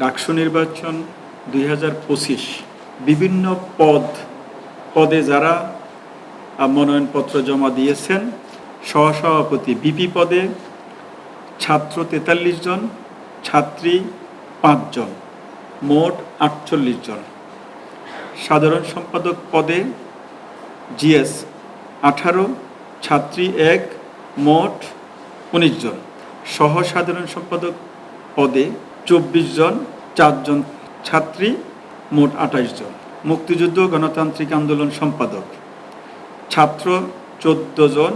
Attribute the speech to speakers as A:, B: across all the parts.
A: ডাকসু নির্বাচন দুই হাজার পঁচিশ বিভিন্ন পদ, পদে যারা মনোনয়নপত্র জমা দিয়েছেন, সহসভাপতি বিপি পদে ছাত্র তেতাল্লিশ জন, ছাত্রী পাঁচজন মোট আটচল্লিশ জন। সাধারণ সম্পাদক পদে জিএস আঠারো, ছাত্রী এক, মোট উনিশ জন। সহ সাধারণ সম্পাদক পদে চব্বিশ জন চারজন ছাত্রী, মোট আঠাশ জন। মুক্তিযুদ্ধ, গণতান্ত্রিক আন্দোলন সম্পাদক। ছাত্র চোদ্দ জন,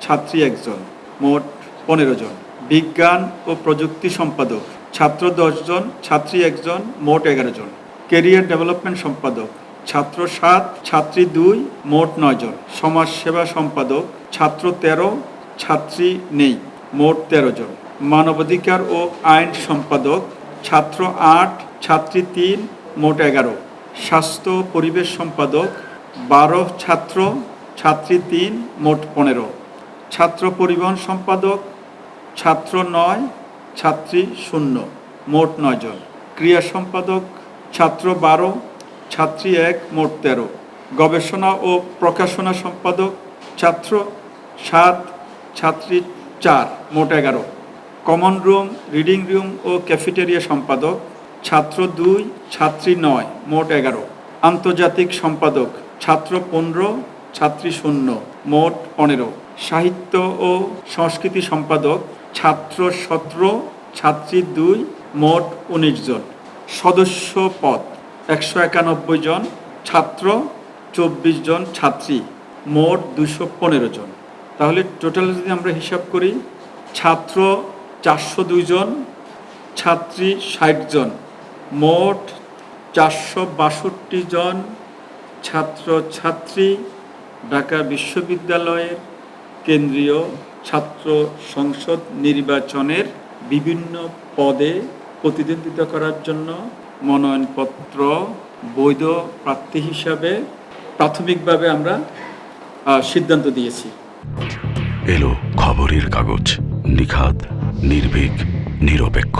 A: ছাত্রী একজন মোট পনেরো জন। বিজ্ঞান ও প্রযুক্তি সম্পাদক। ছাত্র জন, ছাত্রী একজন মোট এগারো জন। কেরিয়ার ডেভেলপমেন্ট সম্পাদক। ছাত্র সাত, ছাত্রী দুই, মোট নয় জন। সমাজসেবা সম্পাদক। ছাত্র তেরো, ছাত্রী নেই, মোট তেরো জন। মানবাধিকার ও আইন সম্পাদক, ছাত্র আট, ছাত্রী তিন, মোট এগারো। স্বাস্থ্য পরিবেশ সম্পাদক, বারো ছাত্র, ছাত্রী তিন, মোট পনেরো। ছাত্র পরিবহন সম্পাদক, ছাত্র নয়, ছাত্রী শূন্য, মোট নয় জন। ক্রিয়া সম্পাদক, ছাত্র বারো, ছাত্রী এক, মোট তেরো। গবেষণা ও প্রকাশনা সম্পাদক, ছাত্র সাত, ছাত্রী চার, মোট এগারো। কমন রুম, রিডিং রুম ও ক্যাফেটেরিয়া সম্পাদক, ছাত্র দুই, ছাত্রী নয়, মোট এগারো। আন্তর্জাতিক সম্পাদক, ছাত্র পনেরো, ছাত্রী শূন্য, মোট পনেরো। সাহিত্য ও সংস্কৃতি সম্পাদক, ছাত্র সতেরো, ছাত্রী দুই, মোট উনিশ জন। সদস্য পদ, একশো একানব্বই জন, ছাত্র চব্বিশ জন, ছাত্রী, মোট দুশো পনেরো জন। তাহলে টোটাল যদি আমরা হিসাব করি, ছাত্র চারশো দুই জন, ছাত্রী ষাট জন, মোট চারশো বাষট্টি জন ছাত্র ছাত্রী ঢাকা বিশ্ববিদ্যালয়ের কেন্দ্রীয় ছাত্র সংসদ নির্বাচনের বিভিন্ন পদে প্রতিদ্বন্দ্বিতা করার জন্য মনোনয়নপত্র, বৈধ প্রার্থী হিসাবে প্রাথমিকভাবে আমরা সিদ্ধান্ত দিয়েছি।
B: এলো খবরের কাগজ, নিখাদ। নির্ভীক নিরপেক্ষ।